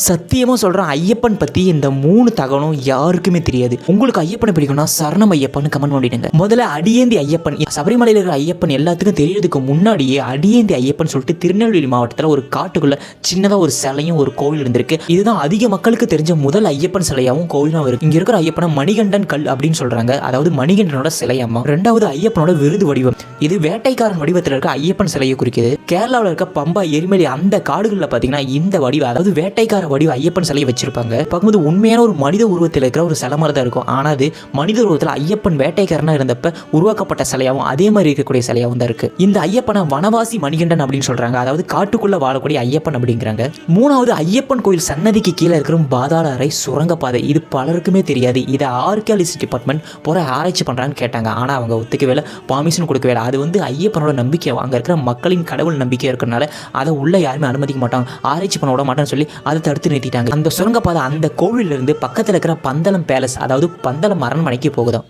சத்தியமாக சொல்கிறேன் ஐயப்பன் பற்றி இந்த மூணு தகவலும் யாருக்குமே தெரியாது. உங்களுக்கு ஐயப்பனை பிடிக்கும்னா சரணம் ஐயப்பன் கமெண்ட் பண்ணிடுங்க. முதல்ல அடியேந்தி ஐயப்பன். சபரிமலையில் இருக்கிற ஐயப்பன் எல்லாத்துக்கும் தெரியறதுக்கு முன்னாடியே அடியேந்தி ஐயப்பன் சொல்லிட்டு திருநெல்வேலி மாவட்டத்தில் ஒரு காட்டுக்குள்ள சின்னதாக ஒரு சிலையும் ஒரு கோவில் இருந்திருக்கு. இதுதான் அதிக மக்களுக்கு தெரிஞ்ச முதல் ஐயப்பன் சிலையாகவும் கோவிலும் இருக்கு. இங்கே இருக்கிற ஐயப்பனை மணிகண்டன் கல் அப்படின்னு சொல்கிறாங்க அதாவது மணிகண்டனோட சிலையம்மா. ரெண்டாவது ஐயப்பனோட விருது வடிவம். இது வேட்டைக்காரன் வடிவத்தில் இருக்க ஐயப்பன் சிலையை குறிக்குது. கேரளாவில் இருக்க பம்பா எரிமலை அந்த காடுகளில் பார்த்தீங்கன்னா இந்த வடிவம் அதாவது வேட்டைக்காரன் அவதார வடிவ ஐயப்பன் சிலையை வச்சிருப்பாங்க. பார்க்கும்போது உண்மையான ஒரு மனித உருவத்தில் இருக்கிற ஒரு சிலை மாதிரி தான் இருக்கும். ஆனால் அது மனித உருவத்தில் ஐயப்பன் வேட்டைக்காரனாக இருந்தப்ப உருவாக்கப்பட்ட சிலையாகவும் அதே மாதிரி இருக்கக்கூடிய சிலையாகவும் தான் இருக்கு. இந்த ஐயப்பனை வனவாசி மணிகண்டன் அப்படின்னு சொல்றாங்க. அதாவது காட்டுக்குள்ள வாழக்கூடிய ஐயப்பன் அப்படிங்கிறாங்க. மூணாவது ஐயப்பன் கோயில் சன்னதிக்கு கீழே இருக்கிற பாதாள அறை சுரங்கப்பாதை. இது பலருக்குமே தெரியாது. இதை ஆர்கியாலஜி டிபார்ட்மெண்ட் போற ஆராய்ச்சி பண்றான்னு கேட்டாங்க. ஆனால் அவங்க ஒத்துக்கவே இல்லை. பர்மிஷன் கொடுக்கவே இல்லை. அது வந்து ஐயப்பனோட நம்பிக்கை அங்கே இருக்கிற மக்களின் கடவுள் நம்பிக்கை இருக்கிறனால அதை உள்ள யாருமே அனுமதிக்க மாட்டாங்க. ஆராய்ச்சி பண்ண விட மாட்டேன்னு சொல்லி அதை தடுத்து நிறுத்திட்டாங்க. அந்த சுரங்கப்பாதை அந்த கோவிலிருந்து பக்கத்தில் இருக்கிற பந்தளம் பேலஸ் அதாவது பந்தளம் அரண்மனைக்கு போகுதான்